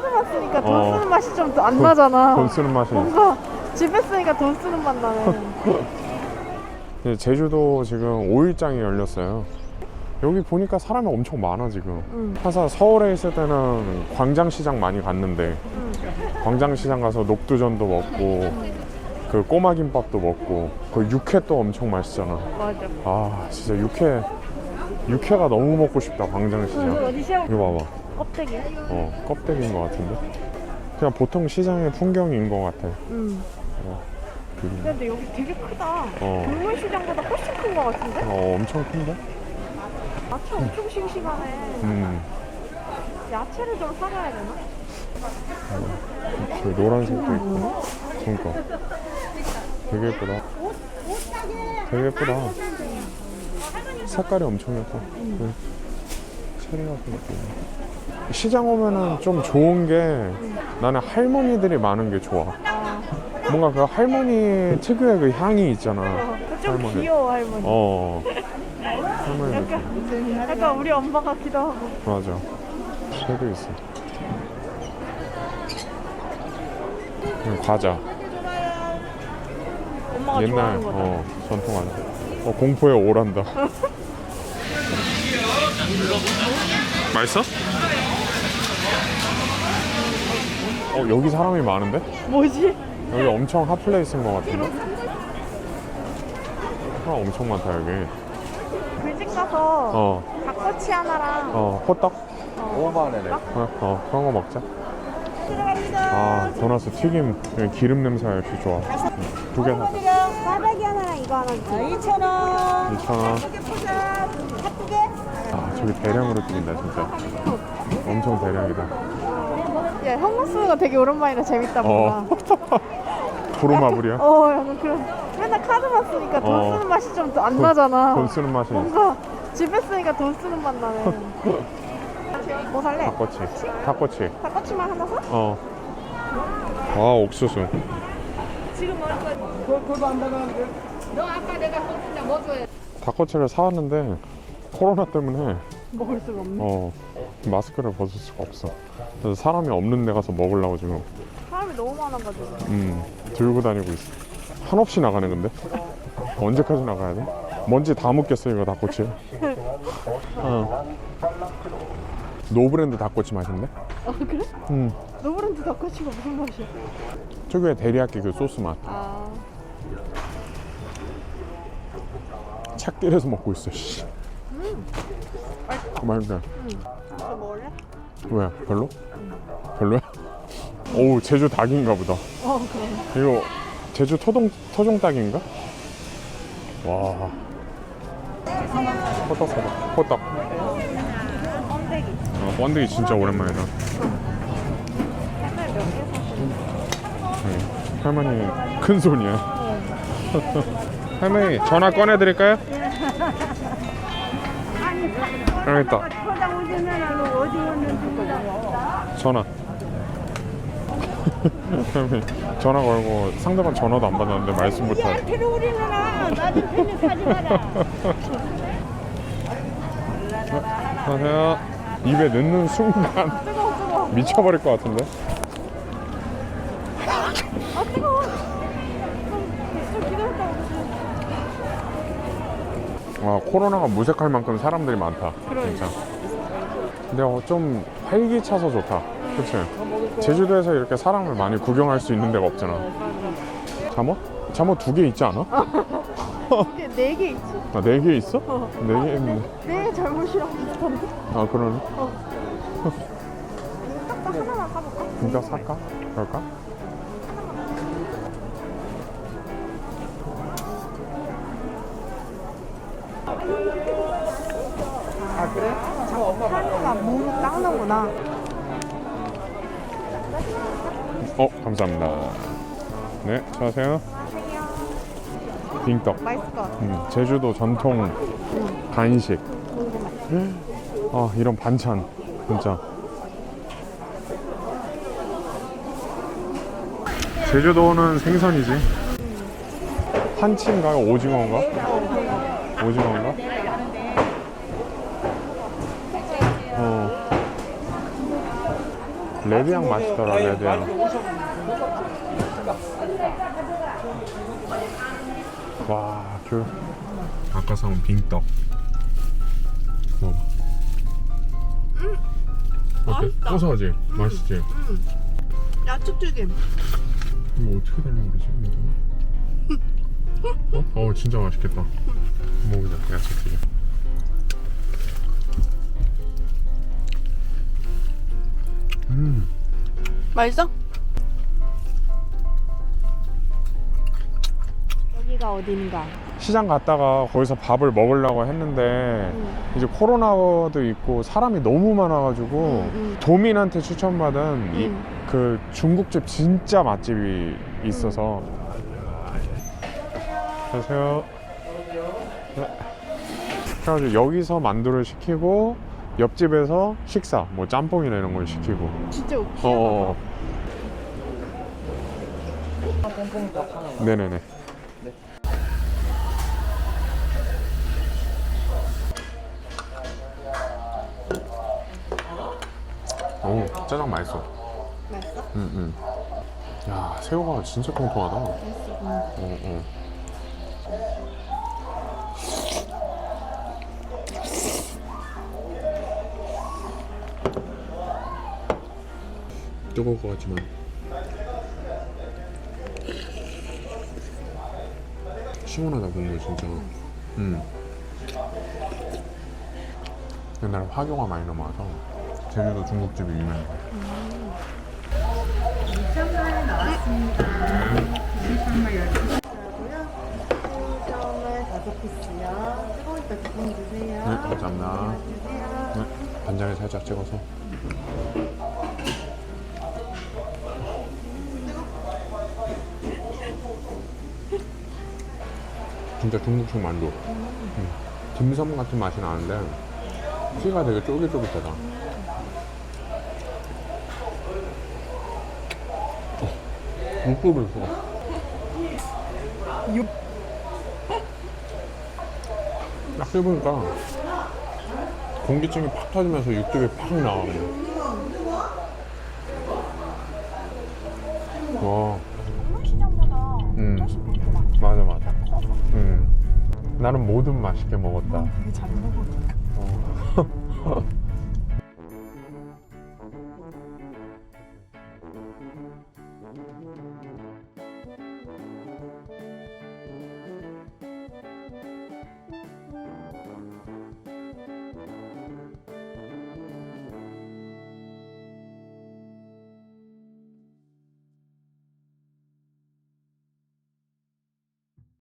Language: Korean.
카드만 쓰니까 돈 어. 쓰는 맛이 좀 안 나잖아. 돈 쓰는 맛이. 뭔가 집에 쓰니까 돈 쓰는 맛 나네. 예, 제주도 지금 5일장이 열렸어요. 여기 보니까 사람이 엄청 많아 지금. 응. 항상 서울에 있을 때는 광장시장 많이 갔는데 응. 광장시장 가서 녹두전도 먹고 그 꼬마 김밥도 먹고 그 육회 또 엄청 맛있잖아. 맞아. 아 진짜 육회 육회가 너무 먹고 싶다 광장시장. 이거 봐봐. 껍데기야? 어 껍데기인 것 같은데. 그냥 보통 시장의 풍경인 것 같아. 응. 그- 근데 여기 되게 크다. 어. 동물 시장보다 훨씬 큰거 같은데? 어 엄청 큰데? 야채 엄청 싱싱하네. 음. 야채를 좀 사가야 되나? 저 노란색도 있고. 그러니까. 되게 예쁘다. 되게 예쁘다. 색깔이 엄청 예뻐. 응. 것도 있네. 시장 오면은 좀 좋은 게 나는 할머니들이 많은 게 좋아. 아, 뭔가 그 할머니 특유의 그 향이 있잖아. 어, 좀 할머니. 귀여워 할머니. 어. 할머니 느낌. 약간, 우리 엄마 같기도 하고. 맞아. 새도 있어. 음, 과자. 엄마가 옛날 좋아하는 거다. 어 전통 과자. 어 공포에 오란다. 맛있어? 어 여기 사람이 많은데? 뭐지? 여기 엄청 핫플레이스인 것 같은데? 사람 엄청 많다 여기. 그 집 가서 어, 닭꼬치 하나랑 어, 호떡? 어, 어, 어, 그런 거 먹자. 들어갑니다. 아, 도나스 튀김 여기 기름 냄새가 이렇게 좋아. 두 개 사. 꽈배기 하나랑 이거 하나 주세요. 2,000원. 2,000원. 포장. 핫두개 아, 저기 대량으로 튀긴다, 진짜. 엄청 대량이다. 야, 형무스가 되게 오랜만이라 재밌다, 어. 뭔가. 부루마블이야? 어, 약간 그런. 맨날 카드만 쓰니까 돈 어. 쓰는 맛이 좀안 나잖아. 돈 쓰는 맛이. 뭔가 집에 쓰니까 돈 쓰는 맛 나네. 뭐 살래? 닭꼬치. 닭꼬치. 닭꼬치만 하나 사? 어. 아, 옥수수. 닭꼬치를 사왔는데 코로나 때문에 먹을 수가 없네. 어 마스크를 벗을 수가 없어. 그래서 사람이 없는 데 가서 먹으려고 지금 사람이 너무 많아가지고. 음 들고 다니고 있어. 한없이 나가네 근데. 언제까지 나가야 돼? 먼지 다 묻겠어 이거 닭꼬치. 어. 노브랜드 닭꼬치 맛인데? 아, 그래? 음 노브랜드 닭꼬치가 무슨 맛이야? 특유의 데리야끼 그 소스 맛. 아, 찾길에서 먹고 있어. 씨. 너 먹을래? 왜? 별로? 별로야? 오 제주 닭인가 보다. 어, 그래. 이거 제주 토종 토종 닭인가? 와. 호떡 사다. 호떡. 번데기. 어, 번데기 진짜 오랜만이다. 색깔 몇개 샀어? 네. 할머니 큰 손이야. 할머니 전화 꺼내 드릴까요? 여 오는지 전화. 전화 걸고 상대방 전화도 안 받았는데 말씀 못 하고. 필요 우리는 나좀 편집하지 마라. 안녕하세요. 입에 넣는 순간 뜨거워, 뜨거워. 미쳐버릴 것 같은데. 아, 뜨거워. 좀, 좀 기다렸다 오지. 와 코로나가 무색할 만큼 사람들이 많다. 진짜. 근데 어, 좀 활기 차서 좋다. 그치? 제주도에서 이렇게 사람을 많이 구경할 수 있는 데가 없잖아. 잠옷? 잠옷 두 개 있지 않아? 네개 있지? 아, 네 개 있어? 네개 있는데. 네 잘못이랑 비슷한데? 아, 그러네. 딱 하나만 사볼까? 진짜 살까? 그럴까? 하루가 무릎 닦는구나. 어, 감사합니다. 네, 안녕하세요. 빙떡. 맛있을 것. 음, 제주도 전통 간식. 아, 이런 반찬. 진짜. 제주도는 생선이지. 한치인가요? 오징어인가? 오징어인가? 어. 레드향 맛있더라 레드향 와귤 아까 사온 빙떡 먹어봐 어때? 맛있다. 고소하지? 맛있지? 야채 튀김. 이거 어떻게 달라고 그러지? 이거? 어? 어 진짜 맛있겠다 먹으자 야채 튀김 맛있어? 여기가 어딘가? 시장 갔다가 거기서 밥을 먹으려고 했는데 이제 코로나도 있고 사람이 너무 많아가지고 음, 음. 도민한테 추천받은 이, 음. 그 중국집 진짜 맛집이 있어서 안녕하세요 네. 그래가지고 여기서 만두를 시키고 옆집에서 식사 뭐 짬뽕이나 이런 걸 시키고 진짜 웃기다. 어어어 네네네 오 짜장 맛있어 맛있어? 응응 야 새우가 진짜 통통하다 맛있어. 응. 어, 어. 뜨거울 것 같지만 시원하다 국물 진짜 음. 옛날에 화교가 많이 넘어와서 제주도 중국집이 유명해 수정을 다섯 피스요. 뜨거우니까 조금 주세요. 네 감사합니다 네, 간장에 살짝 찍어서 진짜 중국식 만두 음. 딤섬 같은 맛이 나는데 피가 되게 쫄깃쫄깃하다 어, 육즙을 있어 딱 씹으니까 공기층이 팍 터지면서 육즙이 팍 나와. 와 음. 맞아 맞아 음. 나는 뭐든 맛있게 먹었다 되게 잘 먹어. 어.